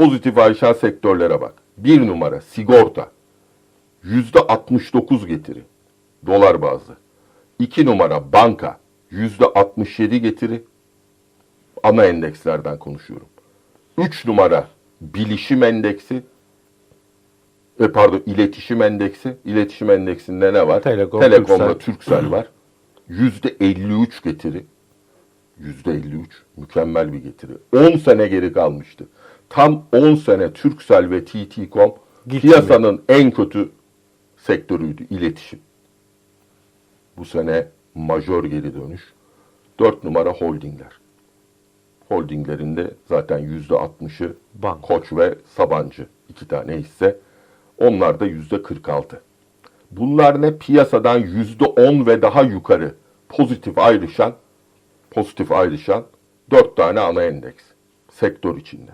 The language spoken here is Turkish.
Pozitif ayrışan sektörlere bak. Bir numara sigorta. Yüzde 69 getiri. Dolar bazlı. İki numara banka. Yüzde 67 getiri. Ana endekslerden konuşuyorum. Üç numara bilişim endeksi. E pardon iletişim endeksi. İletişim endeksinde ne var? Telekom, Telekom'la Turkcell. Turkcell var. Yüzde 53 getiri. Yüzde 53 mükemmel bir getiri. 10 sene geri kalmıştı. Tam 10 sene Turkcell ve TT.com Gitti piyasanın en kötü sektörüydü iletişim. Bu sene majör geri dönüş. 4 numara holdingler. Holdinglerinde zaten yüzde 60'ı Bank. Koç ve Sabancı. iki tane hisse. Onlar da yüzde 46. Bunlar ne? Piyasadan yüzde 10 ve daha yukarı pozitif ayrışan pozitif ayrışan 4 tane ana endeks sektör içinde.